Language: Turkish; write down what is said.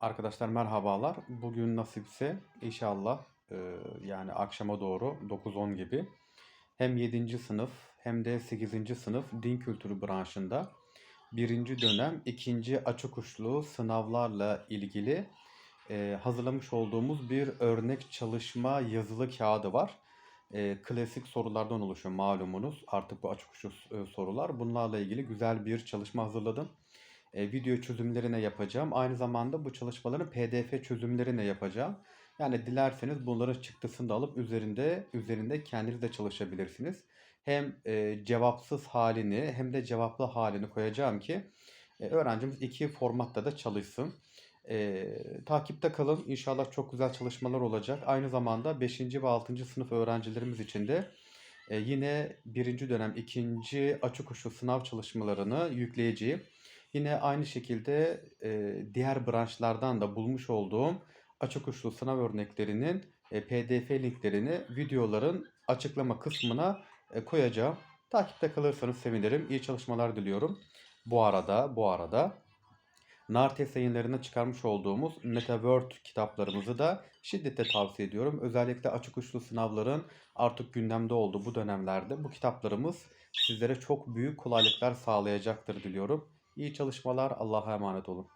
Arkadaşlar merhabalar. Bugün nasipse inşallah e, yani akşama doğru 9-10 gibi hem 7. sınıf hem de 8. sınıf din kültürü branşında birinci dönem ikinci açık uçlu sınavlarla ilgili e, hazırlamış olduğumuz bir örnek çalışma yazılı kağıdı var. E, klasik sorulardan oluşuyor malumunuz. Artık bu açık uçlu e, sorular. Bunlarla ilgili güzel bir çalışma hazırladım e, video çözümlerine yapacağım. Aynı zamanda bu çalışmaların PDF çözümlerine yapacağım. Yani dilerseniz bunların çıktısını da alıp üzerinde üzerinde kendiniz de çalışabilirsiniz. Hem e, cevapsız halini hem de cevaplı halini koyacağım ki e, öğrencimiz iki formatta da çalışsın. E, takipte kalın. İnşallah çok güzel çalışmalar olacak. Aynı zamanda 5. ve 6. sınıf öğrencilerimiz için de e, yine birinci dönem ikinci açık uçlu sınav çalışmalarını yükleyeceğim. Yine aynı şekilde e, diğer branşlardan da bulmuş olduğum açık uçlu sınav örneklerinin e, PDF linklerini videoların açıklama kısmına e, koyacağım. Takipte kalırsanız sevinirim. İyi çalışmalar diliyorum. Bu arada, bu arada Nartes yayınlarına çıkarmış olduğumuz MetaWord kitaplarımızı da şiddetle tavsiye ediyorum. Özellikle açık uçlu sınavların artık gündemde olduğu bu dönemlerde bu kitaplarımız sizlere çok büyük kolaylıklar sağlayacaktır diliyorum. İyi çalışmalar. Allah'a emanet olun.